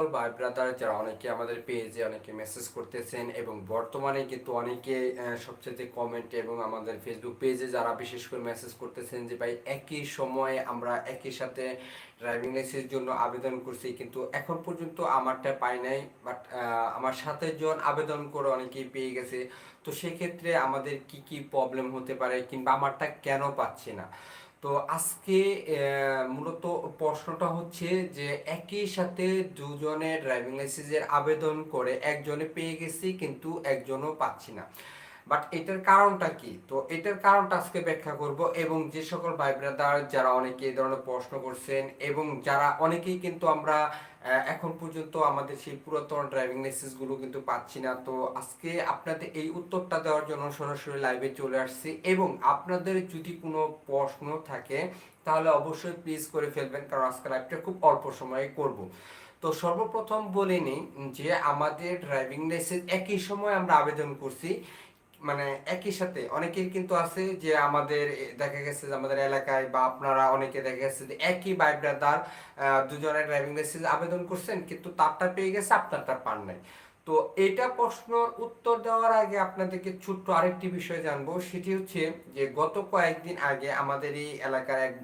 ভাই ব্রাদার যারা অনেকে আমাদের পেজে অনেকে মেসেজ করতেছেন এবং বর্তমানে কিন্তু অনেকে সবচেয়ে এবং আমাদের ফেসবুক পেজে যারা বিশেষ করে মেসেজ করতেছেন যে, ভাই, একই সময়ে আমরা একই সাথে ড্রাইভিং লাইসেন্সের জন্য আবেদন করছি, কিন্তু এখন পর্যন্ত আমারটা পাই নাই বাট আমার সাথে জন আবেদন করে অনেকেই পেয়ে গেছে। তো সেক্ষেত্রে আমাদের কি কি প্রবলেম হতে পারে কিংবা আমারটা কেন পাচ্ছি না? তো আজকে মূলত প্রশ্নটা হচ্ছে যে একই সাথে দুজনের ড্রাইভিং লাইসেন্সের আবেদন করে একজনে পেয়ে গেছি কিন্তু একজনও পাচ্ছি না। বাট এটার কারণটা কি? তো এটার কারণটা আজকে ব্যাখ্যা করব এবং যে সকল ভাই ব্রাদার যারা অনেকে এই ধরনের প্রশ্ন করছেন এবং যারা অনেকেই কিন্তু আমরা এখন পর্যন্ত আমাদের সেই পুরাতন ড্রাইভিং লাইসেন্সগুলো কিন্তু পাচ্ছি না। তো আজকে আপনাদের এই উত্তরটা দেওয়ার জন্য সরাসরি লাইভে চলে আসছি। এবং আপনাদের যদি কোনো প্রশ্ন থাকে, তাহলে অবশ্যই প্লিজ করে ফেলবেন, কারণ আজকে লাইভটা খুব অল্প সময়ে করব। তো সর্বপ্রথম বলে নিই যে, আমাদের ড্রাইভিং লাইসেন্স একই সময় আমরা আবেদন করছি। মানে একই সাথে অনেকের কিন্তু আছে যে আমাদের দেখা গেছে যে আমাদের এলাকায় বা আপনারা অনেকে দেখা গেছে যে একই ভাই ব্রাদার দুজনের ড্রাইভিং লাইসেন্স আবেদন করছেন কিন্তু তারটা পেয়ে গেছে আপনারটা পান নাই। তো এটা প্রশ্নর উত্তর দেওয়ার আগে আপনাদেরকে ছোট্ট আরেকটি বিষয় জানব, সেটি হচ্ছে যে গত কয়েকদিন আগে আমাদের এই এলাকার এক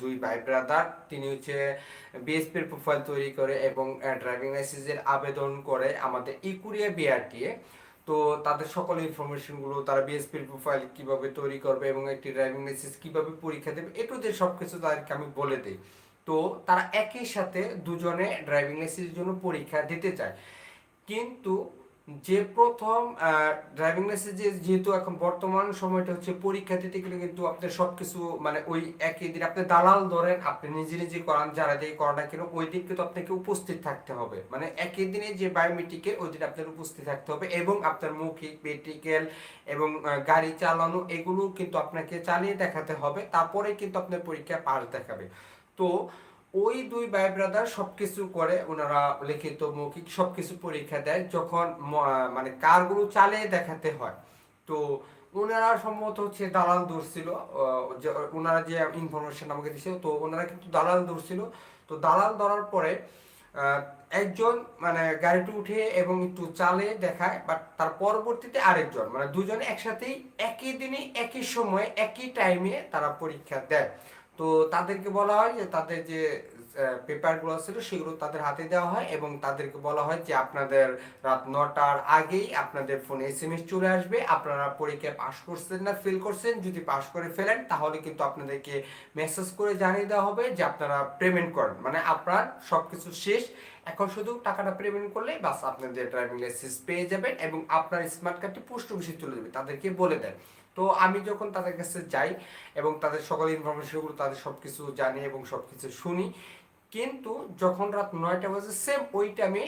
দুই ভাই ব্রাদার তিনি হচ্ছে বিএসপির প্রোফাইল তৈরি করে এবং ড্রাইভিং লাইসেন্সের আবেদন করে আমাদের ইকুরিয়া বিআরটিএ তো তাদের সকল ইনফরমেশনগুলো তারা বিএসপির প্রোফাইল কীভাবে তৈরি করবে এবং একটি ড্রাইভিং লাইসেন্স কীভাবে পরীক্ষা দেবে এটুদের সবকিছু তাদেরকে আমি বলে দিই। তো তারা একই সাথে দুজনে ড্রাইভিং লাইসেন্সের জন্য পরীক্ষা দিতে চায়। কিন্তু যে প্রথম ড্রাইভিং লাইসেন্স যেহেতু এখন বর্তমান সময়টা হচ্ছে পরীক্ষা দিতে গেলে কিন্তু আপনার সবকিছু মানে ওই একই দিন আপনি দালাল ধরেন, আপনি নিজে নিজে করান, যারা দিয়ে করান না কেন, ওই দিন কিন্তু আপনাকে উপস্থিত থাকতে হবে। মানে একই দিনে যে বায়োমেট্রিকে ওই দিন আপনার উপস্থিত থাকতে হবে এবং আপনার মৌখিক মেডিকেল এবং গাড়ি চালানো এগুলো কিন্তু আপনাকে চালিয়ে দেখাতে হবে, তারপরে কিন্তু আপনার পরীক্ষা পাস দেখাবে। তো ওই দুই ভাই ব্রাদার সবকিছু করে, ওনারা লিখিত মৌখিক সবকিছু পরীক্ষা দেয় যখন মানে কারগুলো চালে দেখাতে হয়। তো ওনারা সম্ভবত হচ্ছে দালাল ধরছিল ওনারা যে ইনফরমেশন আমাকে দিছিল তো ওনারা কিন্তু দালাল ধরছিল তো দালাল ধরার পরে একজন মানে গাড়িটি উঠে এবং একটু চালে দেখায় বাট তার পরবর্তীতে আরেকজন মানে দুজনে একসাথেই একই দিনে, একই সময়ে, একই টাইমে তারা পরীক্ষা দেয়। তো তাদেরকে বলা হয় যে তাদের যে পেপারগুলো ছিল সেগুলো তাদের হাতে দেওয়া হয় এবং তাদেরকে বলা হয় যে আপনাদের রাত নটার আগেই আপনাদের ফোনে এস এম এস চলে আসবে। আপনারা পরীক্ষায় পাশ করছেন না ফেল করছেন, যদি পাশ করে ফেলেন তাহলে কিন্তু আপনাদেরকে মেসেজ করে জানিয়ে দেওয়া হবে যে আপনারা পেমেন্ট করেন। মানে আপনার সবকিছু শেষ। এখন শুধু টাকাটা পেমেন্ট করলে বাস আপনাদের ড্রাইভিং লাইসেন্স পেয়ে যাবেন এবং আপনার স্মার্ট কার্ডটি পোস্ট অফিসে চলে যাবে। তাদেরকে বলে দেন। তো আমি যখন তাদের কাছে যাই এবং তাদের সকল ইনফরমেশনগুলো তাদের সব কিছু জানি এবং সব কিছু শুনি কিন্তু যখন রাত নয়টা বাজে সেম ওই টাইমে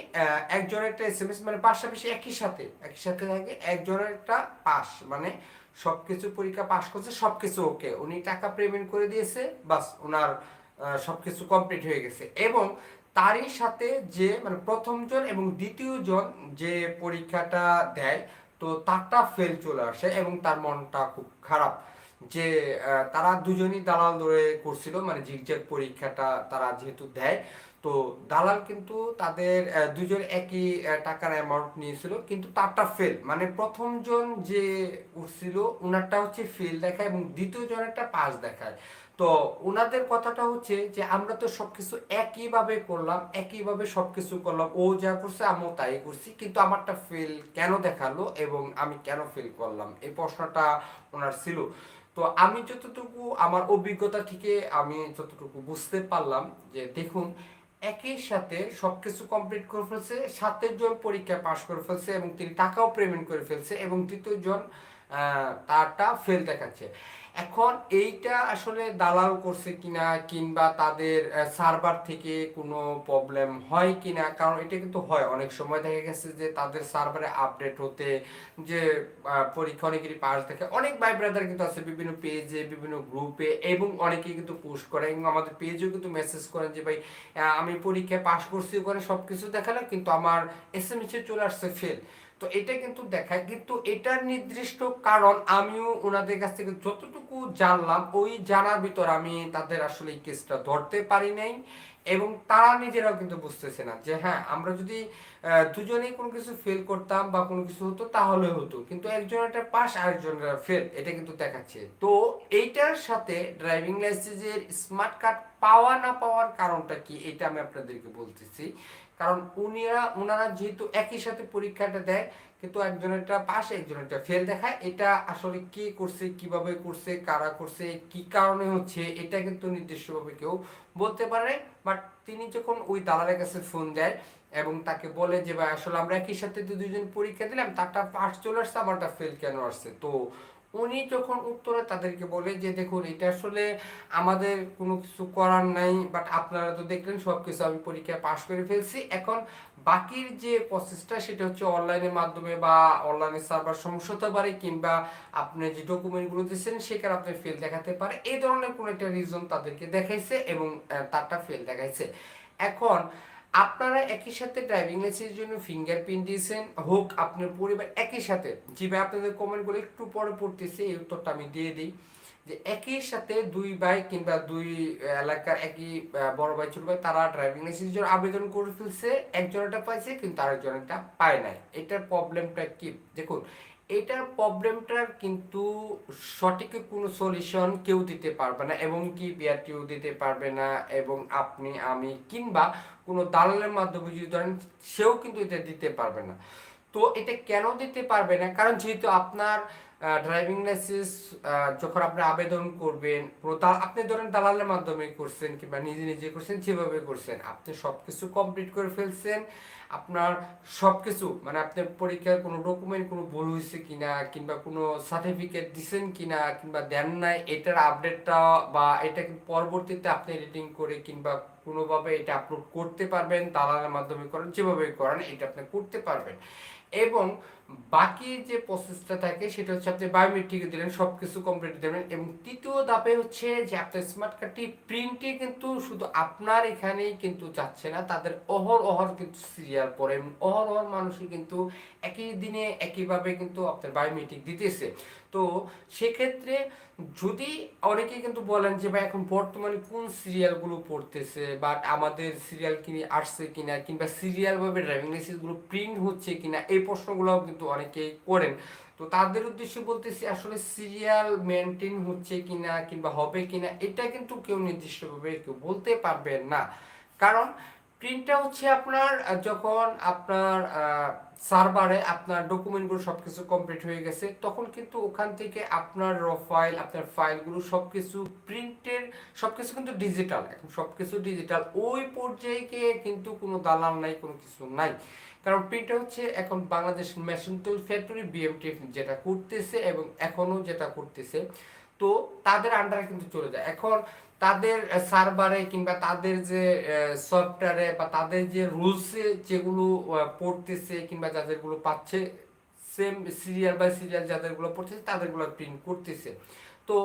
একজনের একটা এস এম এস মানে পাশাপাশি একই সাথে একই সাথে থাকে একজনের একটা পাস মানে সবকিছু পরীক্ষা পাস করছে সবকিছু ওকে উনি টাকা পেমেন্ট করে দিয়েছে বাস ওনার আহ, সবকিছু কমপ্লিট হয়ে গেছে। এবং তারই সাথে যে মানে প্রথমজন এবং দ্বিতীয় জন যে পরীক্ষাটা দেয় তো তারটা ফেল চলে আসে এবং তার মনটা খুব খারাপ যে তারা দুজনই দালাল ধরে করছিল মানে জিগজ্যাগ পরীক্ষাটা তারা যেহেতু দেয়। তো দালাল কিন্তু তাদের দুজন একই টাকার অ্যামাউন্ট নিয়েছিল, কিন্তু তারটা ফেল মানে প্রথম জন যে উঠছিল ওনারটা হচ্ছে ফেল দেখায় এবং দ্বিতীয় জনেরটা পাস দেখায়। তো ওনাদের কথাটা হচ্ছে যে, আমরা তো সবকিছু একইভাবে করলাম, একইভাবে সবকিছু করলাম। ও যা করছে, আমিও তাই করছি। কিন্তু আমারটা ফেল কেন দেখাল এবং আমি কেন ফেল করলাম? এই প্রশ্নটা ওনার ছিল। তো আমি যতটুকু আমার অভিজ্ঞতা থেকে আমি যতটুকু বুঝতে পারলাম যে, দেখুন একই সাথে সবকিছু কমপ্লিট করে ফেলছে, সাতের জন পরীক্ষায় পাশ করে ফেলছে এবং তিনি টাকাও পেমেন্ট করে ফেলছে এবং তৃতীয় জন তারটা ফেল দেখাচ্ছে। এখন এইটা আসলে দালাল করছে কিনা কিংবা তাদের সার্ভার থেকে কোনো প্রবলেম হয় কিনা? কারণ এটা কিন্তু হয়। অনেক সময় দেখা গেছে যে তাদের সার্ভারে আপডেট হতে যে পরীক্ষা অনেকেরই পাশ দেখে। অনেক ভাই ব্রাদার কিন্তু আছে বিভিন্ন পেজে বিভিন্ন গ্রুপে এবং অনেকেই কিন্তু পোস্ট করে এবং আমাদের পেজেও কিন্তু মেসেজ করেন যে, ভাই আমি পরীক্ষায় পাশ করছি। ওখানে সব কিছু দেখালাম কিন্তু আমার এস এম চলে আসছে ফেল তো এটা কিন্তু দেখায়। কিন্তু এটার নির্দিষ্ট কারণ আমিও ওনাদের কাছ থেকে যতটুকু জানলাম, ওই জানার ভিতর আমি তাদের আসলে এই কেসটা ধরতে পারি নাই এবং তারা নিজেরাও কিন্তু বুঝতেছে না যে হ্যাঁ আমরা যদি দুজনেই কোনো কিছু ফেল করতাম বা কোনো কিছু হতো তাহলে হতো। কিন্তু একজন একটা পাস, আরেকজনের ফেল এটা কিন্তু দেখাচ্ছে। তো এইটার সাথে ড্রাইভিং লাইসেন্সের স্মার্ট কার্ড পাওয়া না পাওয়ার কারণটা কি, এটা আমি আপনাদেরকে বলতেছি। কারণ উনিরা ওনারা যেহেতু একই সাথে পরীক্ষাটা দেয়, কিন্তু একজনেরটা পাস একজনেরটা ফেল দেখায়, এটা আসলে কে করছে, কীভাবে করছে, কারা করছে, কি কারণে হচ্ছে, এটা কিন্তু নির্দিষ্টভাবে কেউ বলতে পারে বাট তিনি যখন ওই দালালের কাছে ফোন দেয় এবং তাকে বলে যে, ভাই, আসলে আমরা একই সাথে দুজন পরীক্ষা দিলাম, তারটা পাস চলে আসছে, আমারটা ফেল কেন আসছে? তো উনি যখন উত্তরে তাদেরকে বলে যে, দেখুন, এটা আসলে আমাদের কোনো কিছু করার নাই বাট আপনারা তো দেখলেন সব কিছু আমি পরীক্ষায় পাশ করে ফেলছি। এখন বাকির যে প্রসেসটা সেটা হচ্ছে অনলাইনের মাধ্যমে বা অনলাইনে সার্ভার সমস্যা হতে পারে, কিংবা আপনি যে ডকুমেন্টগুলো দিচ্ছেন সেখানে আপনি ফেল দেখাতে পারে। এই ধরনের কোনো একটা রিজন তাদেরকে দেখাইছে এবং তারটা ফেল দেখাইছে। এখন আপনারা একই সাথে ড্রাইভিং লাইসেন্সের জন্য ফিঙ্গারপ্রিন্ট দিয়েছেন। হোক, আপনার পরিবার একই সাথে। যেভাবে আপনাদের কমেন্টগুলো একটু পরে পড়তেছে, এই উত্তরটা আমি দিয়ে দিই। যে একই সাথে দুই ভাই কিংবা দুই এলাকার একই বড় ভাই, ছোট ভাই, তারা ড্রাইভিং লাইসেন্সের জন্য আবেদন করে ফেলছে। একজনটা পাইছে, কিন্তু আরেকজনটা পায় নাই। এটার প্রবলেমটা কি? দেখুন, এটার প্রবলেমটার কিন্তু সঠিক কোনো সলিউশন কেউ দিতে পারবে না, এবং কি বিআরটিও দিতে পারবে না, এবং আপনি, আমি, কিংবা কোনো দালালের মাধ্যমে যদি ধরেন সেও কিন্তু এটা দিতে পারবে না। তো এটা কেন দিতে পারবে না? কারণ যেহেতু আপনার ড্রাইভিং লাইসেন্স যখন আপনি আবেদন করবেন আপনি ধরেন দালালের মাধ্যমে করছেন কিংবা নিজে নিজে করছেন, যেভাবে করছেন, আপনি সবকিছু কমপ্লিট করে ফেলছেন, আপনার সবকিছু মানে আপনার পরীক্ষার কোনো ডকুমেন্ট কোনো ভুল হয়েছে কিনা, কিংবা কোনো সার্টিফিকেট দিছেন কিনা, কিংবা দেন নাই, এটার আপডেটটা বা এটা পরবর্তীতে আপনি এডিটিং করে কিংবা কোনোভাবে এটা আপলোড করতে পারবেন, দালালের মাধ্যমে করেন, যেভাবে করেন, এটা আপনি করতে পারবেন। এবং বাকি যে প্রসেসটা থাকে, সেটা হচ্ছে আপনি বায়োমেট্রিক দিলেন সব কিছু কমপ্লিট দেবেন এবং তৃতীয় ধাপে হচ্ছে যে আপনার স্মার্ট কার্ডটি প্রিন্টে কিন্তু শুধু আপনার এখানেই কিন্তু যাচ্ছে না, তাদের অহর অহর কিন্তু সিরিয়াল পরে এবং অহর অহর মানুষই কিন্তু একই দিনে একইভাবে কিন্তু আপনার বায়োমেট্রিক দিতেছে। তো সেক্ষেত্রে যদি অনেকে কিন্তু বলেন যে, ভাই, এখন বর্তমানে কোন সিরিয়ালগুলো পড়তেছে বা আমাদের সিরিয়াল কিনে, আসছে কিনা কিংবা সিরিয়াল ভাবে ড্রাইভিং লাইসেন্সগুলো প্রিন্ট হচ্ছে কিনা? এই প্রশ্নগুলোও কিন্তু অনেকেই করেন। তো তাদের উদ্দেশ্যে বলতেছি, আসলে সিরিয়াল মেনটেন হচ্ছে কিনা কিংবা হবে কিনা, এটা কিন্তু কেউ নির্দিষ্টভাবে কেউ বলতে পারবে না। কারণ প্রিন্টটা হচ্ছে আপনার যখন আপনার সার্ভারে আপনার ডকুমেন্টগুলো সব কিছু কমপ্লিট হয়ে গেছে, তখন কিন্তু ওখান থেকে আপনার র ফাইল আপনার ফাইলগুলো সব কিছু প্রিন্টের সব কিছু কিন্তু ডিজিটাল এখন সব কিছু ডিজিটাল ওই পর্যায়ে কিন্তু কোনো দালাল নাই, কোনো কিছু নাই। কারণ প্রিন্টটা হচ্ছে এখন Bangladesh machine tool factory BMT যেটা করতেছে এবং এখনও যেটা করতেছে, তো তাদের আন্ডারে কিন্তু চলে যায়। এখন তাদের সার্ভারে কিংবা তাদের যে সফটওয়্যারে বা তাদের যে রুলসে যেগুলো পড়তেছে কিংবা যাদেরগুলো পাচ্ছে সেম সিরিয়াল বাই সিরিয়াল যাদেরগুলো পড়তেছে, তাদেরগুলো প্রিন্ট করতেছে। তো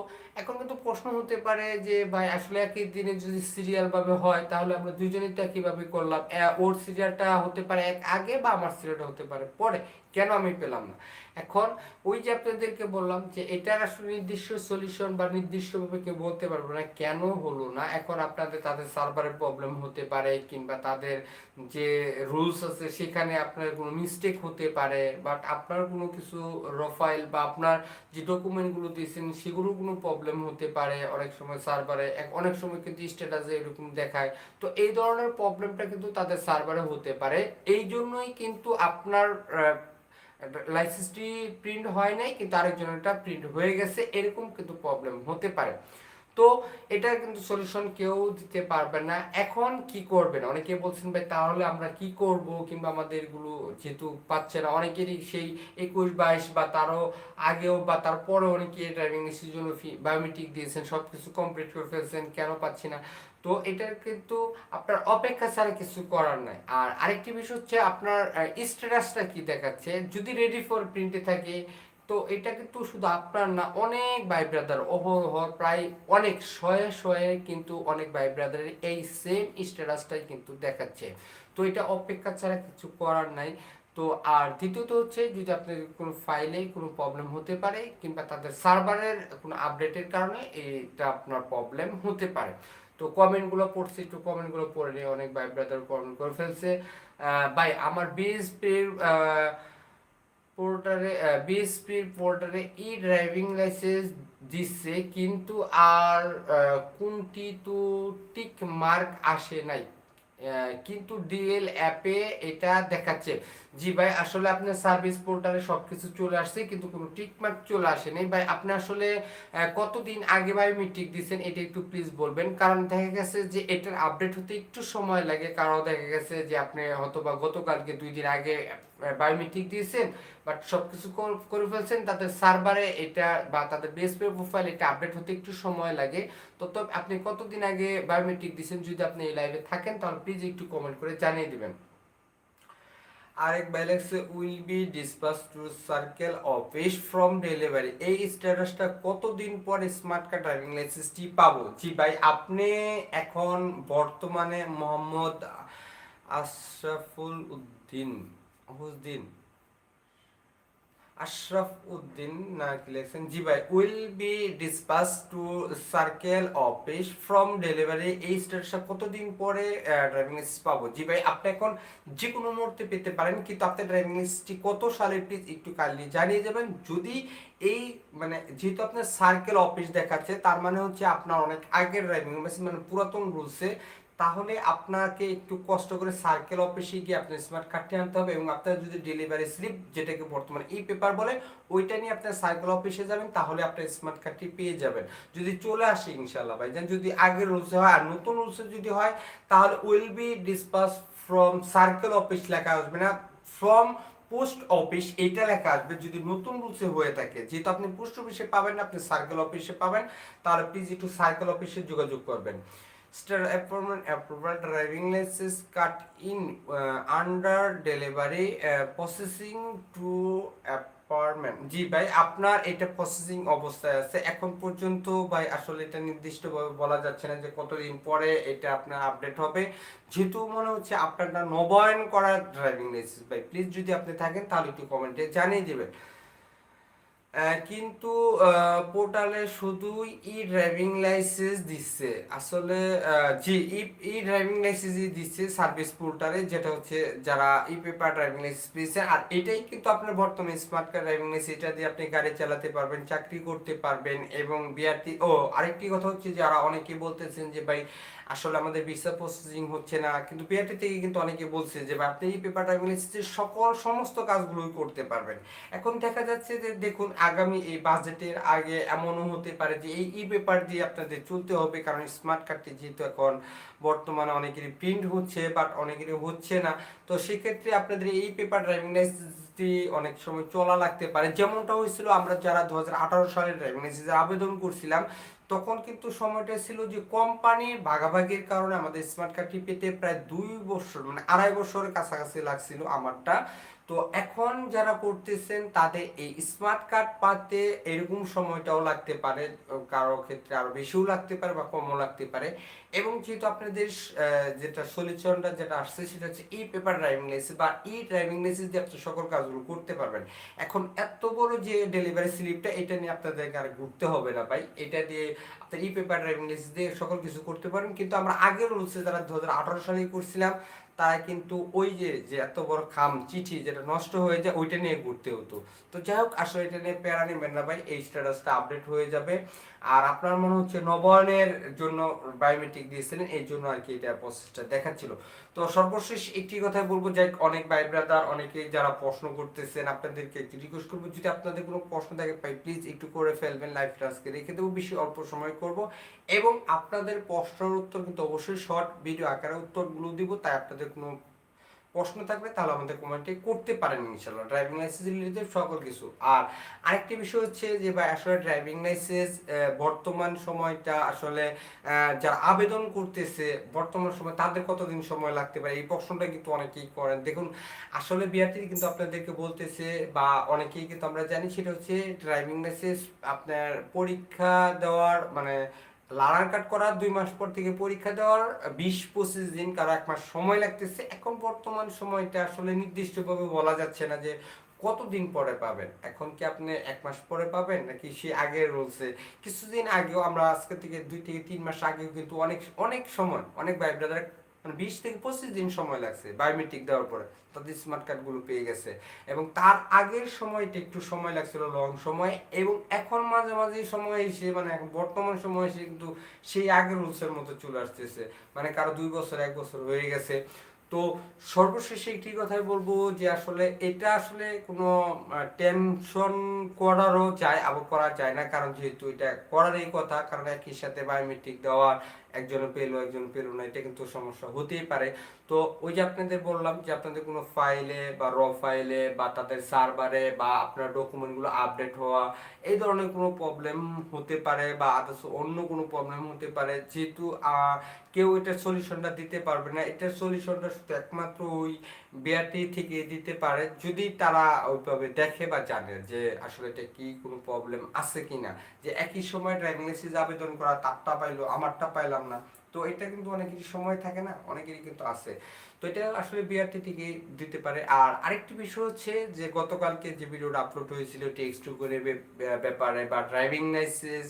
এখন কিন্তু প্রশ্ন হতে পারে যে, ভাই, আসলে একই দিনে যদি সিরিয়াল ভাবে হয়, তাহলে আমরা দুজনেরটা কীভাবে করলাম? ওর সিরিয়ালটা হতে পারে এক আগে বা আমার সিরিয়ালটা হতে পারে পরে? কেন আমি পেলাম না? এখন ওই যে আপনাদেরকে বললাম যে, এটার আসলে নির্দিষ্ট সলিউশন বা নির্দিষ্টভাবে কেউ বলতে পারব না কেন হলো না? এখন আপনাদের, তাদের সার্ভারের প্রবলেম হতে পারে কিংবা তাদের যে রুলস আছে, সেখানে আপনার কোনো মিস্টেক হতে পারে। বাট আপনার কোনো কিছু রফাইল বা আপনার যে ডকুমেন্টগুলো দিয়েছেন সেগুলো কোনো প্রবলেম হতে পারে, অনেক সময় সার্ভারে অনেক সময় কিন্তু স্ট্যাটাসে এরকম দেখায়। তো এই ধরনের প্রবলেমটা কিন্তু তাদের সার্ভারে হতে পারে। এই জন্যই কিন্তু আপনার লাইসেন্সটি প্রিন্ট হয় নাই, কিন্তু আরেকজনেরটা প্রিন্ট হয়ে গেছে, এরকম কিন্তু প্রবলেম হতে পারে। তো এটা কিন্তু সলিউশন কেউ দিতে পারবে না। এখন কি করবেন? অনেকে বলছেন, ভাই, তাহলে আমরা কি করব? কিংবা আমাদের এগুলো যেহেতু পাচ্ছে না, অনেকেরই সেই একুশ, বাইশ বা তারও আগেও বা তারপরে অনেকে ড্রাইভিং লাইসেন্সের জন্য বায়োমেট্রিক দিয়েছেন সব কিছু কমপ্লিট করে ফেলছেন, কেন পাচ্ছি না? তো এটার কিন্তু আপনার অপেক্ষা ছাড়া কিছু করার নাই। আর আরেকটি বিষয় হচ্ছে, আপনার স্ট্যাটাসটা কি দেখাচ্ছে? যদি রেডি ফর প্রিন্টে থাকে তো এটা কিন্তু শুধু আপনার না, অনেক ভাই ব্রাদার অহরহ প্রায় অনেক, শয়ে শয়ে কিন্তু অনেক ভাই ব্রাদারের এই সেম স্ট্যাটাসটাই কিন্তু দেখাচ্ছে। তো এটা অপেক্ষা ছাড়া কিছু করার নাই। তো আর দ্বিতীয়ত হচ্ছে, যদি আপনার কোনো ফাইলে কোনো প্রবলেম হতে পারে, কিংবা তাদের সার্ভারের কোনো আপডেটের কারণে এটা আপনার প্রবলেম হতে পারে। তো কমেন্টগুলো পড়ছি, একটু কমেন্টগুলো পড়ে নিয়ে অনেক ভাই ব্রাদার কমেন্ট করে ফেলছে। ভাই, আমার বিএসপির পোর্টারে বিএসপির পোর্টারে ই ড্রাইভিং লাইসেন্স দিচ্ছে কিন্তু আর কোনটি তো টিক মার্ক আসে নাই। কিন্তু ডিএল অ্যাপে এটা দেখাচ্ছে। জি ভাই, আসলে আপনার সার্ভিস পোর্টালে সবকিছু চলে আসছে, কিন্তু কোনো টিকমার্ক চলে আসেনি। ভাই, আপনি আসলে কতদিন আগে বায়োমেট্রিক দিয়েছেন এটা একটু প্লিজ বলবেন। কারণ দেখা গেছে যে এটার আপডেট হতে একটু সময় লাগে। কারণ দেখা গেছে যে আপনি হয়তো বা গতকালকে দুই দিন আগে বায়োমেট্রিক দিয়েছেন বাট সবকিছু কর- করে ফেলছেন। তাদের সার্ভারে এটা বা তাদের বিএসপি প্রোফাইল এটা আপডেট হতে একটু সময় লাগে। তো আপনি কতদিন আগে বায়োমেট্রিক দিয়েছেন যদি আপনি এই লাইভে থাকেন, তাহলে প্লিজ একটু কমেন্ট করে জানিয়ে দিবেন। আরেক balance will be dispatched to circle office from delivery এই স্ট্যাটাসটা কতদিন পর স্মার্ট কার্ড ড্রাইভিং লাইসেন্সটি পাব? জি ভাই, আপনি এখন বর্তমানে মোহাম্মদ আশরাফুল উদ্দিন হুসদিন আশরাফ উদ্দিন না কি লিখছেন, জি ভাই, will be dispatched to circle office from delivery এই স্টেটাসটা কতদিন পরে ড্রাইভিং লাইসেন্স পাবো? জি ভাই, আপনি এখন যে কোনো মুহূর্তে পেতে পারেন, কিন্তু আপনার ড্রাইভিং লাইসেন্সটি কত সালে প্লিজ একটু কাইন্ডলি জানিয়ে যাবেন যদি এই মানে যেহেতু আপনার সার্কেল অফিস দেখাচ্ছে, তার মানে হচ্ছে আপনার অনেক আগের ড্রাইভিং লাইসেন্স মানে পুরাতন রুলসে তাহলে আপনাকে একটু কষ্ট করে সার্কেল অফিসে গিয়ে আপনার স্মার্ট কার্ডটি আনতে হবে এবং আপনার যদি ডেলিভারি স্লিপ যেটাকে বর্তমানে ই পেপার বলে, ওইটা নিয়ে আপনার সার্কেল অফিসে যাবেন, তাহলে আপনার স্মার্ট কার্ডটি পেয়ে যাবেন। যদি চলে আসে ইনশাল্লাহ ভাই যদি আগের রুলসে হয় আর নতুন রুলসে যদি হয়, তাহলে will be dispatched from circle office লেখা আসবে না ফ্রম পোস্ট অফিস এটা লেখা আসবে। যদি নতুন রুলসে হয়ে থাকে, যেহেতু আপনি পোস্ট অফিসে পাবেন না, আপনি সার্কেল অফিসে পাবেন, তাহলে প্লিজ একটু সার্কেল অফিসে যোগাযোগ করবেন। Approval driving license cut in uh, under delivery uh, processing to apartment. জি ভাই আপনার এটা প্রসেসিং অবস্থায় আছে। এখন পর্যন্ত ভাই আসলে এটা নির্দিষ্টভাবে বলা যাচ্ছে না যে কতদিন পরে এটা আপনার আপডেট হবে। যেহেতু মনে হচ্ছে আপনারটা নবায়ন করার ড্রাইভিং লাইসেন্স ভাই প্লিজ যদি আপনি থাকেন তাহলে একটু কমেন্টে জানিয়ে দেবেন। কিন্তু পোর্টালে শুধুই ই ড্রাইভিং লাইসেন্স দিচ্ছে। আসলে জি ই ই ড্রাইভিং লাইসেন্সই দিচ্ছে সার্ভিস পোর্টালে যেটা হচ্ছে যারা ই পেপার ড্রাইভিং লাইসেন্স পেয়েছে। আর এটাই কিন্তু আপনার বর্তমানে স্মার্ট কার্ড ড্রাইভিং লাইসেন্স এটা দিয়ে আপনি গাড়ি চালাতে পারবেন, চাকরি করতে পারবেন এবং বিআরটি ও, আরেকটি কথা হচ্ছে যারা অনেকে বলতেছেন যে, ভাই, আসলে আমাদের ভিসা প্রসেসিং হচ্ছে না। কিন্তু বিআরটি থেকে কিন্তু অনেকে বলছে যে আপনি এই পেপার ড্রাইভিং লাইসেন্সের সকল, সমস্ত কাজগুলোই করতে পারবেন। এখন দেখা যাচ্ছে যে, দেখুন আগামী এই বাজেটের আগে এমনও হতে পারে যে এই পেপার দিয়ে আপনাদের চলতে হবে, কারণ স্মার্ট কার্ডটি যেহেতু এখন বর্তমানে অনেকেরই প্রিন্ট হচ্ছে বাট অনেকেরই হচ্ছে না। তো সেক্ষেত্রে আপনাদের এই পেপার ড্রাইভিং লাইসেন্সটি অনেক সময় চলা লাগতে পারে। যেমনটা হয়েছিল, আমরা যারা দু সালে ড্রাইভিং লাইসেন্সের আবেদন করছিলাম, তখন কিন্তু সময়টা ছিল যে কোম্পানির ভাগাভাগির কারণে আমাদের স্মার্ট কার্ডটি পেতে প্রায় দুই বছর মানে আড়াই বছরের কাছাকাছি লাগছিল আমারটা। তো এখন যারা করতেছেন তাদের এই স্মার্ট কার্ড পাতে এরকম সময়টাও লাগতে পারে, কারও ক্ষেত্রে আরও বেশিও লাগতে পারে বা কমও লাগতে পারে। এবং যেহেতু আপনাদের যেটা সলিউশনটা যেটা আসছে সেটা হচ্ছে ই পেপার ড্রাইভিং লাইসেন্স বা ই ড্রাইভিং লাইসেন্স দিয়ে আপনি সকল কাজগুলো করতে পারবেন। এখন এত বড় যে ডেলিভারি স্লিপটা এটা নিয়ে আপনাদেরকে আর ঘুরতে হবে না ভাই। এটা দিয়ে আপনার ই পেপার ড্রাইভিং লাইসেন্স দিয়ে সকল কিছু করতে পারেন কিন্তু আমরা আগের রুলসে যারা দু হাজার আঠারো সালে করছিলাম তারা কিন্তু ওই যে যে এত বড় খাম চিঠি যেটা নষ্ট হয়ে যায়, ওইটা নিয়ে ঘুরতে হতো। তো যাই হোক, আসলে এটা নিয়ে প্যারা নেবেন না ভাই, এই স্ট্যাটাসটা আপডেট হয়ে যাবে। আর আপনার মনে হচ্ছে নবায়নের জন্য বায়োমেট্রিক দিয়েছিলেন এই জন্য আর কি এটা প্রসেসটা দেখাচ্ছিল। তো সর্বশেষ একটি কথাই বলব যে অনেক ভাই ব্রাদার অনেকে যারা প্রশ্ন করতেছেন, আপনাদেরকে একটু রিকোয়েস্ট করব, যদি আপনাদের কোনো প্রশ্ন থাকে, ভাই প্লিজ একটু করে ফেলবেন লাইভ টাস্কে রেখে দেবো, বেশি অল্প সময় করব। এবং আপনাদের প্রশ্নের উত্তর কিন্তু অবশ্যই শর্ট ভিডিও আকারে উত্তরগুলো দিব, তাই আপনাদের কোনো প্রশ্ন থাকলে তাহলে আমাদের কমেন্টে করতে পারেন ইনশাল্লাহ ড্রাইভিং লাইসেন্স রিলেটেড সকল কিছু। আর আরেকটি বিষয় হচ্ছে যে, ভাই, আসলে ড্রাইভিং লাইসেন্স বর্তমান সময়টা আসলে যারা আবেদন করতেছে, বর্তমান সময় তাদের কতদিন সময় লাগতে পারে? এই প্রশ্নটা কিন্তু অনেকেই করেন। দেখুন, আসলে বিআরটি কিন্তু আপনাদেরকে বলতেছে, বা অনেকেই কিন্তু আমরা জানি, সেটা হচ্ছে ড্রাইভিং লাইসেন্স আপনার পরীক্ষা দেওয়ার মানে লার্নার কার্ড করার দুই মাস পর থেকে পরীক্ষা দেওয়ার, বিশ, পঁচিশ দিন কারও এক মাস সময় লাগতেছে। এখন বর্তমান সময়টা আসলে নির্দিষ্টভাবে বলা যাচ্ছে না যে কতদিন পরে পাবেন। এখন কি আপনি এক মাস পরে পাবেন নাকি সে আগে রয়েছে? কিছুদিন আগেও আমরা আজকে থেকে দুই থেকে তিন মাস আগেও কিন্তু অনেক অনেক সময়, অনেক ভাই ব্রাদার মানে বিশ থেকে পঁচিশ দিন সময় লাগছে বায়োমেট্রিক দেওয়ার পরে। তাদের স্মার্ট কার্ডগুলো পেয়ে গেছে। এবং তার আগের সময়টা একটু সময় লাগছিল লং সময়, এবং এখন মাঝে মাঝে সময় এসে মানে এখন বর্তমান সময় এসে কিন্তু সেই আগের রুলসের মতো চলে আসতেছে। মানে কারও দুই বছর, এক বছর হয়ে গেছে। তো সর্বশেষে একটি কথাই বলব যে আসলে এটা আসলে কোনো টেনশন করারও যায়, আবার করা যায় না। কারণ যেহেতু এটা করারই কথা, কারণ একই সাথে বায়োমেট্রিক দেওয়ার একজনে পেল একজন পেল না, এটা কিন্তু সমস্যা হতেই পারে। তো ওই যে আপনাদের বললাম যে আপনাদের কোনো ফাইলে বা র ফাইলে বা তাদের সার্ভারে বা আপনার ডকুমেন্টগুলো আপডেট হওয়া, এই ধরনের কোনো প্রবলেম হতে পারে বা আদার্স অন্য কোনো প্রবলেম হতে পারে। যেহেতু কেউ এটার সলিউশনটা দিতে পারবে না। এটার সলিউশনটা শুধু একমাত্র ওই বিআরটি থেকে দিতে পারে, যদি তারা ওইভাবে দেখে বা জানে যে আসলে এটা কি কোনো প্রবলেম আছে কি না যে একই সময় ড্রাইভিং লাইসেন্স আবেদন করা, তারটা পাইলো, আমারটা পাইলাম না, তো এটা কিন্তু অনেকেরই সময় থাকে না, অনেকেরই কিন্তু আছে। তো এটা আসলে বিআরটি থেকে দিতে পারে। আর আরেকটি বিষয় হচ্ছে যে, গতকালকে যে ভিডিওটা আপলোড হয়েছিল টেক্সট করে ব্যাপারে বা ড্রাইভিং লাইসেন্স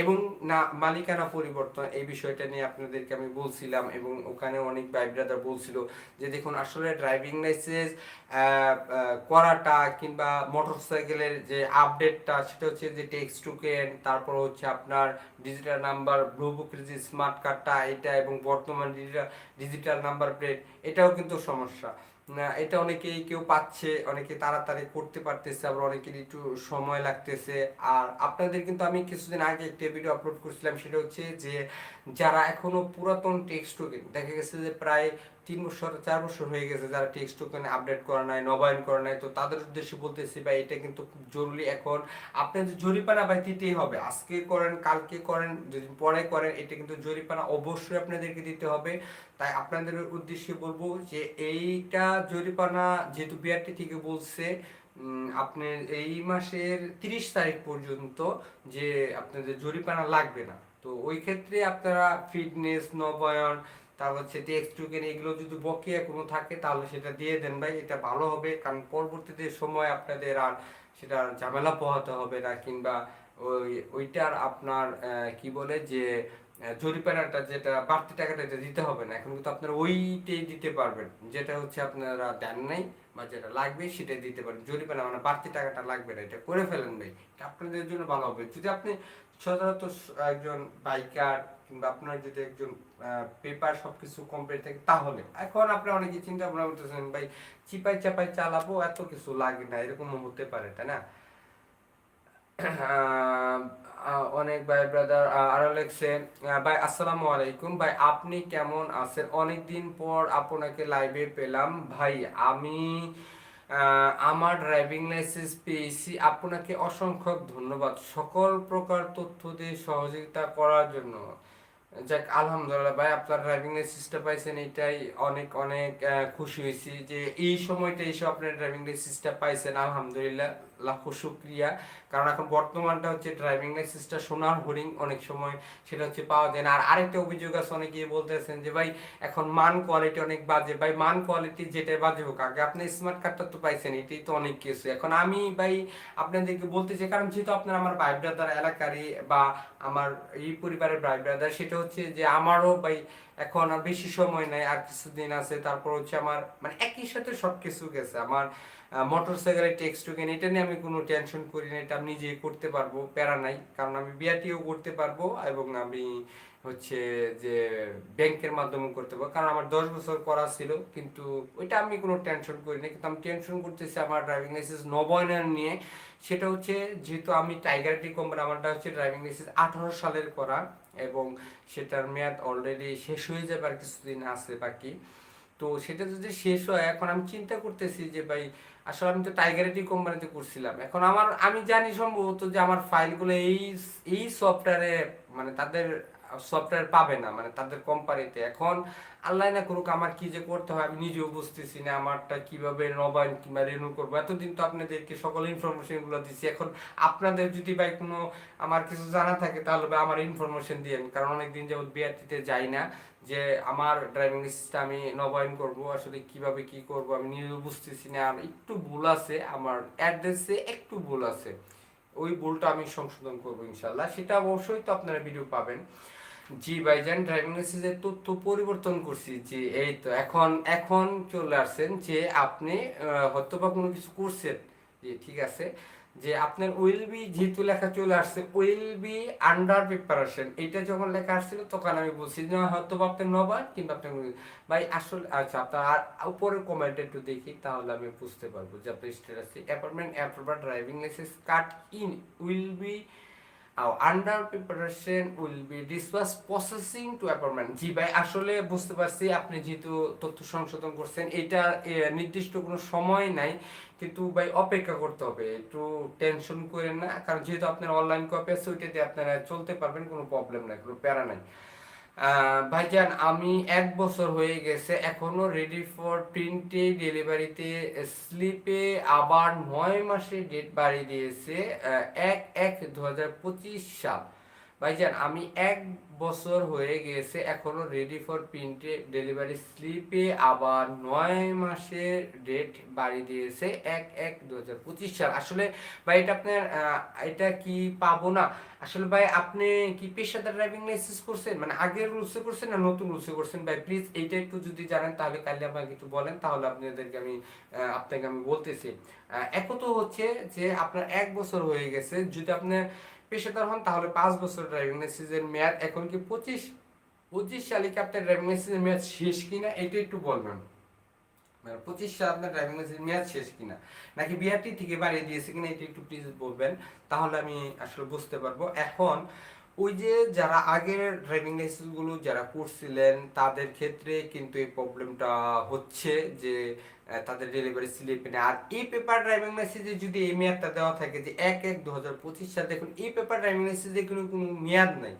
এবং না, মালিকানা পরিবর্তন, এই বিষয়টা নিয়ে আপনাদেরকে আমি বলছিলাম এবং ওখানে অনেক ভাই ব্রাদার বলছিল যে, দেখুন, আসলে ড্রাইভিং লাইসেন্স করাটা কিংবা মোটরসাইকেলের যে আপডেটটা সেটা হচ্ছে যে টেক্সট টুকেন তারপর হচ্ছে আপনার ডিজিটাল নাম্বার ব্লু যে স্মার্ট কার্ডটা এটা এবং বর্তমান ডিজিটাল ডিজিটাল নাম্বার প্লেট এটাও কিন্তু সমস্যা। এটা অনেকেই কেউ পাচ্ছে, অনেকে তাড়াতাড়ি করতে পারতেছে, আবার অনেকের একটু সময় লাগতেছে। আর আপনাদের কিন্তু আমি কিছুদিন আগে একটা ভিডিও আপলোড করছিলাম, সেটা হচ্ছে যে, যারা এখনও পুরাতন টেক্সট দেখা গেছে যে প্রায় তিন বছর, চার বছর হয়ে গেছে যারা টেক্সট টোকেন আপডেট করা নাই, নবায়ন করা নাই, তো তাদের উদ্দেশ্যে বলতেছি ভাই, এটা কিন্তু খুব জরুরি এখন। আপনাদের জরিপানা ভাই দিতেই হবে, আজকে করেন, কালকে করেন, যদি পরে করেন, এটা কিন্তু জরিপানা অবশ্যই আপনাদেরকে দিতে হবে। তাই আপনাদের উদ্দেশ্যে বলব যে এইটা জরিপানা যেহেতু বিআরটি থেকে বলছে আপনি এই মাসের তিরিশ তারিখ পর্যন্ত যে আপনাদের জরিপানা লাগবে না। তো ওই ক্ষেত্রে আপনারা ফিটনেস নবায়ন তারপর হচ্ছে টেক্সট টোকেন এগুলো যদি বকেয়া কোনো থাকে, তাহলে সেটা দিয়ে দেন ভাই, এটা ভালো হবে। কারণ পরবর্তীতে সময় আপনাদের আর সেটা ঝামেলা পোহাতে হবে না, কিংবা ওই, ওইটার আপনার কি বলে যে জরিপানাটা যেটা, বাড়তি টাকাটা এটা দিতে হবে না। এখন কিন্তু আপনারা ওইটাই দিতে পারবেন। যেটা হচ্ছে আপনারা দেন নাই বা যেটা লাগবে সেটাই দিতে পারেন। জরিপানা মানে বাড়তি টাকাটা লাগবে না, এটা করে ফেলেন ভাই। আপনাদের জন্য ভালো হবে। যদি আপনি সাধারণত একজন বাইকার কিংবা আপনার যদি একজন পেপার সবকিছু কমপ্লিট থাকে, তাহলে। এখন আপনি অনেকে চিন্তা ভাবনা করতেছেন, ভাই, চিপাই চাপাই চালাবো, এত কিছু লাগে না। এরকম হতে পারে, তাই না? অনেক ভাই ব্রাদার আরও ভাই, আসসালামু আলাইকুম। ভাই, আপনি কেমন আছেন? অনেক দিন পর আপনাকে লাইভে পেলাম। ভাই, আমি আমার ড্রাইভিং লাইসেন্স পেয়েছি। আপনাকে অসংখ্য ধন্যবাদ। সকল প্রকার তথ্য দিয়ে সহযোগিতা করার জন্য। যাক, আলহামদুলিল্লাহ ভাই, আপনার ড্রাইভিং লাইসেন্সটা পাইছেন, এটাই অনেক অনেক খুশি হয়েছি যে এই সময়টা এসে আপনার ড্রাইভিং লাইসেন্সটা পাইছেন, আলহামদুলিল্লাহ, লাখো শুক্রিয়া। কারণ এখন বর্তমানটা হচ্ছে ড্রাইভিং লাইসেন্সটা সোনার হরিং অনেক সময়, সেটা হচ্ছে পাওয়া যায় না। আর আরেকটা অভিযোগ আছে, অনেকে বলতেছেন যে, ভাই, এখন মান কোয়ালিটি অনেক বাজে। ভাই, মান কোয়ালিটি যেটাই বাজে হোক, আগে আপনি স্মার্ট কার্ডটা তো পাইছেন, এটাই তো অনেক কিছু। এখন আমি, ভাই, আপনাদেরকে বলতে চাই, কারণ যেহেতু আপনার আমার ভাই ব্রাদার এলাকারই বা আমার এই পরিবারের ভাই ব্রাদার সেটা হচ্ছে যে আমারও, ভাই, এখন আর বেশি সময় নাই, আর কিছুদিন আছে। তারপর হচ্ছে আমার মানে একই সাথে সব কিছু গেছে। আমার মোটর সাইকেলের টেক্সট টোকেন এটা নিয়ে আমি কোনো টেনশন করি না, এটা নিজে করতে পারব, প্যারা নাই। কারণ আমি বিআরটিও করতে পারব এবং আমি হচ্ছে যে ব্যাংকের মাধ্যমে করতে পারব। কারণ আমার দশ বছর করা ছিল, কিন্তু ওইটা আমি কোনো টেনশন করি না কিন্তু আমি টেনশন করতেছি আমার ড্রাইভিং লাইসেন্স নবায়নের নিয়ে। সেটা হচ্ছে যেহেতু আমি টাইগার টি কোম্পানি আমারটা হচ্ছে ড্রাইভিং লাইসেন্স আঠারো সালের করা এবং সেটার মেয়াদ অলরেডি শেষ হয়ে যাবে আর কিছুদিন আছে বাকি। তো সেটা যদি শেষ হয়, এখন আমি চিন্তা করতেছি যে ভাই আসলে আমি তো টাইগারেটি কোম্পানিতে করছিলাম। এখন আমার, আমি জানি সম্ভবত যে আমার ফাইলগুলো এই এই সফটওয়্যারে মানে তাদের সফটওয়্যার পাবে না মানে তাদের কোম্পানিতে এখন আল্লাহ না করুক আমার কি যে করতে হয়, আমি নিজেও বুঝতেছি না আমারটা কীভাবে নবায়ন কিংবা রিনিউ করব। এতদিন তো আপনাদেরকে সকল ইনফরমেশনগুলো দিচ্ছি এখন আপনাদের যদি ভাই কোনো, আমার কিছু জানা থাকে, তাহলে আমার ইনফরমেশন দিয়ে কারণ অনেকদিন যাবত বিআরটিতে যাই না। যে আমার ড্রাইভিং লাইসেন্সটা আমি নবায়ন করব, আসলে কীভাবে কি করব আমি নিজেও বুঝতেছি না। আর একটু ভুল আছে, আমার অ্যাড্রেসে একটু ভুল আছে। ওই ভুলটা আমি সংশোধন করব ইনশাল্লাহ সেটা অবশ্যই তো আপনারা ভিডিও পাবেন। জি ভাইজান ড্রাইভিং লাইসেন্সের তথ্য পরিবর্তন করছি যে এই তো এখন এখন চলে আসছেন যে আপনি হয়তো বা কোনো কিছু করছেন। জি ঠিক আছে যে আপনার উইল বি যেহেতু লেখা চলে আসছে উইল বি আন্ডার প্রিপারেশন এটা যখন লেখা আসছিল তখন আমি বলছি যে হয়তো আপনি নবার কিংবা আপনি ভাই, আসলে আচ্ছা আপনার আর উপরের কমেন্ট একটু দেখি, তাহলে আমি বুঝতে পারব যে আপনার status apartment approver driving licence cut in will be under will will be was processing to appointment জি ভাই, আসলে বুঝতে পারছি আপনি যেহেতু তথ্য সংশোধন করছেন, এটা নির্দিষ্ট কোনো সময় নাই, কিন্তু ভাই অপেক্ষা করতে হবে, একটু টেনশন করেন না, কারণ যেহেতু আপনার অনলাইন কপি আছে, ওইটাতে আপনারা চলতে পারবেন, কোনো প্রবলেম নাই, কোনো প্যারা নাই। ভাইজান, আমি এক বছর হয়ে গেছে এখনও রেডি ফর প্রিন্টে ডেলিভারিতে স্লিপে আবার নয় মাসে ডেট বাড়িয়ে দিয়েছে এক এক দু সাল। ভাইজান, আমি এক বছর হয়ে গেছে এখনও রেডি ফর প্রিন্টে ডেলিভারি স্লিপে আবার নয় মাসের ডেট দিয়েছে এক এক দু হাজার পঁচিশ সাল। আসলে ভাই, এটা আপনার এটা কি পাবো না? আসলে ভাই, আপনি কি পেশাদার ড্রাইভিং লাইসেন্স করছেন? মানে আগের রুলসে করছেন না নতুন রুলসে করছেন? ভাই প্লিজ এইটা একটু যদি জানেন, তাহলে কাইলে আমাকে একটু বলেন, তাহলে আপনাদেরকে আমি আপনাকে আমি বলতেছি। এক তো হচ্ছে যে আপনার এক বছর হয়ে গেছে, যদি আপনি পেশাদার হন, তাহলে পাঁচ বছর ড্রাইভিং লাইসেন্সের মেয়াদ, এখন কি পঁচিশ? পঁচিশ সালে কি আপনার ড্রাইভিং লাইসেন্সের মেয়াদ শেষ কিনা? এটা একটু বলবেন। মানে পঁচিশ সাল আপনার ড্রাইভিং লাইসেন্স মেয়াদ শেষ কিনা? নাকি বিআরটি থেকে বাড়িয়ে দিয়েছে কিনা, এটা একটু প্লিজ বলবেন। তাহলে আমি আসলে বুঝতে পারব। এখন ওই যে যারা আগের ড্রাইভিং লাইসেন্সগুলো যারা করছিলেন, তাদের ক্ষেত্রে কিন্তু এই প্রবলেমটা হচ্ছে যে তাদের ডেলিভারি স্লিপ নেই আর এই পেপার ড্রাইভিং লাইসেন্সে যদি এই মেয়াদটা দেওয়া থাকে যে এক এক দু হাজার পঁচিশ সাল, দেখুন, এই পেপার ড্রাইভিং লাইসেন্সে কোনো কোনো মেয়াদ নাই।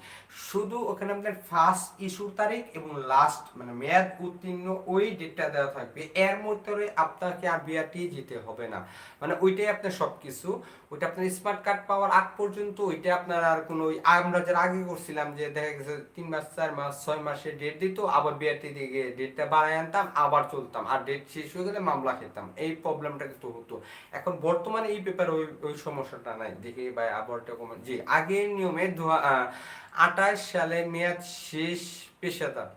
শুধু ওখানে আপনার ফার্স্ট ইস্যুর তারিখ এবং লাস্ট মানে মেয়াদ উত্তীর্ণ ওই ডেটটা দেওয়া থাকবে। এর মধ্যে আপনাকে আর বিআরটি যেতে হবে না। মানে ওইটাই আপনার সব কিছু ওইটা আপনার স্মার্ট কার্ড পাওয়ার আগ পর্যন্ত ওইটা আপনার আর কোনো ওই আমরা যারা আগে করছিলাম যে দেখা গেছে তিন মাস, চার মাস, ছয় মাসে ডেট দিত, আবার বিআরটি দিকে ডেটটা বাড়ায় আনতাম, আবার চলতাম। আর ডেট শেষ হয়ে গেলে মামলা খেতাম, এই প্রবলেমটা কিন্তু হতো। এখন বর্তমানে এই পেপার ওই ওই সমস্যাটা নাই। দেখি ভাই আবারটা কমে জি, আগের নিয়মে দু আঠাশ সালে মেয়াদ শেষ পেশাদার।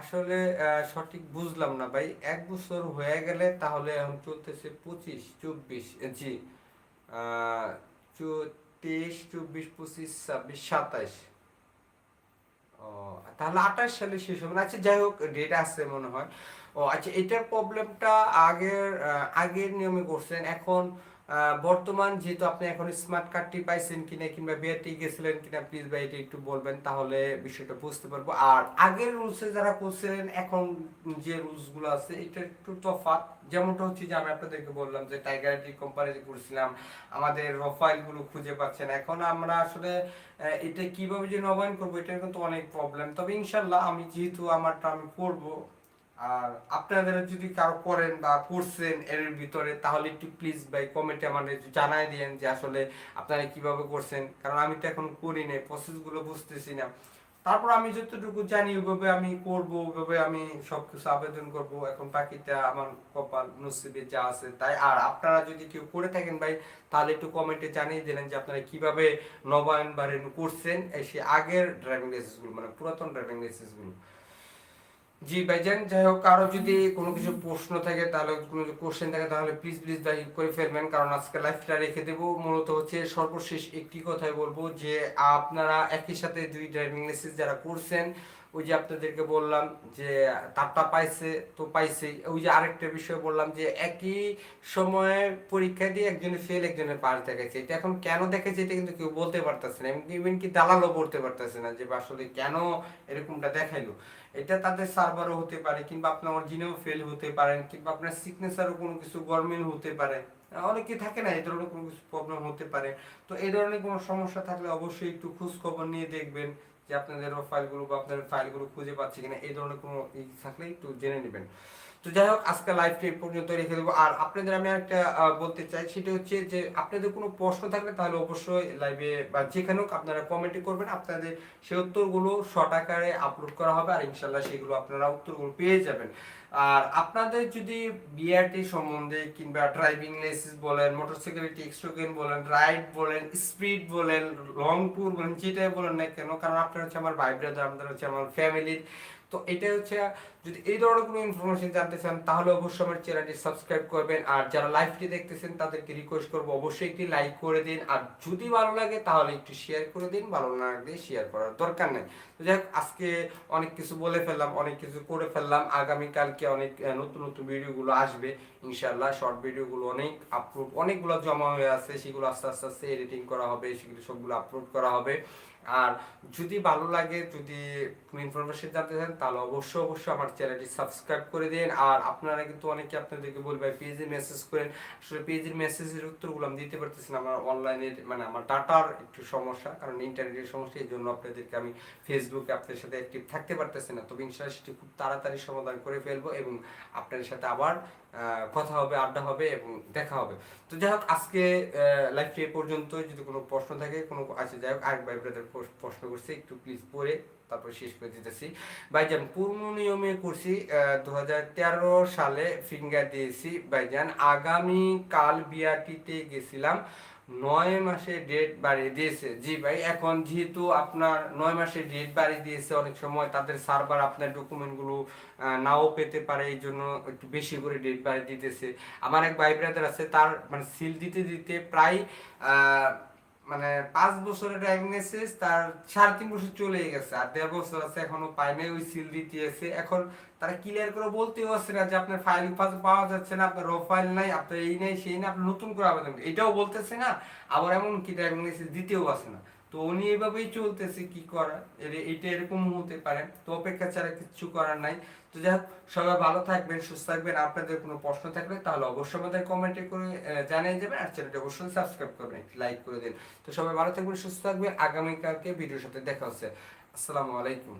আসলে সঠিক বুঝলাম না ভাই। এক বছর হয়ে গেলে তাহলে এখন চলতেছে পঁচিশ, চব্বিশ জি। তেইশ, চব্বিশ, পঁচিশ, ছাব্বিশ, সাতাইশ। ও, তাহলে আঠাশ সালে শেষ হবে। আচ্ছা যাই হোক ডেট আছে মনে হয়। ও আচ্ছা এটার প্রবলেমটা আগের আগের নিয়মে করছেন। এখন বর্তমান যেহেতু আপনি এখন স্মার্ট কার্ডটি পাইছেন কিনা কিংবা বিআরটি গেছিলেন কিনা প্লিজ ভাই, এটা একটু বলবেন, তাহলে বিষয়টা বুঝতে পারব। আর আগের রুলসে যারা করছিলেন এখন যে রুলসগুলো আছে, এটা একটু তফাৎ। যেমনটা হচ্ছে যে আমি আপনাদেরকে বললাম যে টাইগার টি কোম্পানি করছিলাম, আমাদের প্রোফাইলগুলো খুঁজে পাচ্ছেন। এখন আমরা আসলে এটা কীভাবে যে নবায়ন করব এটা কিন্তু অনেক প্রবলেম তবে ইনশাল্লাহ আমি যেহেতু আমারটা আমি করব আর আপনাদের যদি কারও করেন বা করছেন এর ভিতরে, তাহলে একটু প্লিজ ভাই কমেন্টে আমাদের জানাই দিয়েন যে আসলে আপনারা কীভাবে করছেন। কারণ আমি তো এখন করি নাই প্রসেসগুলো বুঝতেছি না। তারপর আমি যতটুকু জানি ওইভাবে আমি করব, ওইভাবে আমি সবকিছু আবেদন করব। এখন বাকিটা আমার কপাল নসিবে যা আছে তাই। আর আপনারা যদি কেউ করে থাকেন ভাই, তাহলে একটু কমেন্টে জানিয়ে দিলেন যে আপনারা কীভাবে নবায়ন বা রেনু করছেন সে আগের ড্রাইভিং লাইসেন্সগুলো মানে পুরাতন ড্রাইভিং লাইসেন্সগুলো জি ভাইজান, যাই হোক কারও যদি কোনো কিছু প্রশ্ন থাকে, তাহলে, কোনো কোশ্চেন থাকে, তাহলে প্লিজ প্লিজ ভাই করে ফেলবেন, কারণ আজকে লাইফটা রেখে দেবো। মূলত হচ্ছে সর্বশেষ একটি কথাই বলব যে, আপনারা একই সাথে দুই ড্রাইভিং লাইসেন্স যারা করছেন, ওই যে আপনাদেরকে বললাম যে, তারটা পাইছে, তো পাইছেই ওই যে আরেকটা বিষয় বললাম যে, একই সময়ে পরীক্ষা দিয়ে একজনে ফেল একজনের পাস দেখাচ্ছে এটা এখন কেন দেখাচ্ছে এটা কিন্তু কেউ বলতে পারতেছে না ইভেন কি দালালও বলতে পারতেছে না যে, আসলে কেন এরকমটা দেখাইলো। এটা তাদের সার্ভারও হতে পারে, কিংবা আপনার অরিজিনেও ফেল হতে পারেন কিংবা আপনার সিগনেচারও কোনো কিছু গরমিল হতে পারে। অনেকে থাকে না এই ধরনের কোনো কিছু প্রবলেম হতে পারে। তো এই ধরনের কোনো সমস্যা থাকলে অবশ্যই একটু খোঁজ খবর নিয়ে দেখবেন যে আপনাদের ফাইলগুলো বা আপনাদের ফাইলগুলো খুঁজে পাচ্ছে কিনা এই ধরনের কোনো ই থাকলে একটু জেনে নেবেন। তো যাই হোক, আজকে লাইভটা এই পর্যন্ত রেখে দেবো। আর আপনাদের আমি একটা বলতে চাই, সেটা হচ্ছে যে আপনাদের কোনো প্রশ্ন থাকলে তাহলে অবশ্যই লাইভে বা যেখানে হোক আপনারা কমেন্টে করবেন, আপনাদের সেই উত্তরগুলো শর্ট আকারে আপলোড করা হবে আর ইনশাল্লাহ সেগুলো আপনারা উত্তরগুলো পেয়ে যাবেন। আর আপনাদের যদি বিআরটি সম্বন্ধে কিংবা ড্রাইভিং লাইসেন্স বলেন মোটরসাইকেল টেক্সটোকেন বলেন রাইড বলেন স্পিড বলেন লং ট্যুর বলেন, যেটাই বলেন না কেন, কারণ আপনারা হচ্ছে আমার ভাই ব্রাদার আপনারা হচ্ছে আমার ফ্যামিলির তো এটা হচ্ছে যদি এই ধরনের কোনো ইনফরমেশন জানতে চান, তাহলে অবশ্যই আমার চ্যানেলটি সাবস্ক্রাইব করবেন। আর যারা লাইভটি দেখতেছেন, তাদেরকে রিকোয়েস্ট করব অবশ্যই একটি লাইক করে দিন। আর যদি ভালো লাগে, তাহলে একটু শেয়ার করে দিন। ভালো না লাগলে শেয়ার করার দরকার নেই। তো যাই আজকে অনেক কিছু বলে ফেললাম, অনেক কিছু করে ফেললাম। আগামীকালকে অনেক নতুন নতুন ভিডিওগুলো আসবে ইনশাল্লাহ শর্ট ভিডিওগুলো অনেক আপলোড অনেকগুলো জমা হয়ে আছে। সেগুলো আস্তে আস্তে আস্তে এডিটিং করা হবে, সেগুলো সবগুলো আপলোড করা হবে। আর যদি ভালো লাগে, যদি ইনফরমেশন জানতে চান, তাহলে অবশ্যই অবশ্যই আমার চ্যানেলটি সাবস্ক্রাইব করে দিন। আর আপনারা কিন্তু অনেকে আপনাদেরকে বলবে পেজে মেসেজ করেন। আসলে পেজের মেসেজের উত্তরগুলো আমি দিতে পারতেছি না। আমার অনলাইনের মানে আমার ডাটার একটু সমস্যা, কারণ ইন্টারনেটের সমস্যা, এই জন্য আপনাদেরকে আমি ফেসবুকে আপনাদের সাথে অ্যাক্টিভ থাকতে পারতেছি না। তবে ইনশাল্লাহ সেটি খুব তাড়াতাড়ি সমাধান করে ফেলব এবং আপনাদের সাথে আবার কথা হবে, আড্ডা হবে এবং দেখা হবে। তো যাই হোক, আজকে লাইফটি এ পর্যন্ত যদি কোনো প্রশ্ন থাকে, কোনো আচ্ছা যাই হোক আরেক ভাই ব্রাদার প্রশ্ন করছে, একটু প্লিজ পড়ে। তারপর শেষ করে দিতেছি। ভাইজান, পূর্ণ নিয়মে করছি দু সালে ফিঙ্গার দিয়েছি। ভাইজান, আগামী কাল বিআরটিতে গেছিলাম। নয় মাসে ডেট বাড়িয়ে দিয়েছে। জি ভাই, এখন যেহেতু আপনার নয় মাসে ডেট বাড়িয়ে দিয়েছে অনেক সময়, তাদের সার্ভার আপনার ডকুমেন্টগুলো নাও পেতে পারে, এই জন্য একটু বেশি করে ডেট বাড়িয়ে দিতেছে। আমার এক ভাই ব্রাদার আছে, তার মানে সিল দিতে দিতে প্রায় মানে পাঁচ বছরের লাইসেন্স তার সাড়ে তিন বছর চলে গেছে। আর দেড় বছর আছে, এখনও পায় নাই, ওই সিল দিতে আছে। এখন তারা ক্লিয়ার করে বলতেও আছে না যে আপনার ফাইল পাওয়া যাচ্ছে না, আপনার র ফাইল নাই, আপনার এই নাই, সেই নাই, আপনি নতুন করে আবেদন এটাও বলতেছে না, আবার এমন কি লাইসেন্স দিতেও আছে না। তো উনি এভাবেই চলতেছে, কি করা? এটা এরকম হতে পারে। তো অপেক্ষা ছাড়া কিছু করার নাই। তো যাই হোক, সবাই ভালো থাকবেন, সুস্থ থাকবেন। আপনাদের কোনো প্রশ্ন থাকলে তাহলে অবশ্যই আমাদের কমেন্টে করে জানিয়ে দেবেন আর চ্যানেলটি অবশ্যই সাবস্ক্রাইব করবেন লাইক করে দিন। তো সবাই ভালো থাকবেন, সুস্থ থাকবেন। আগামীকালকে ভিডিওর সাথে দেখা হচ্ছে। আসসালামু আলাইকুম।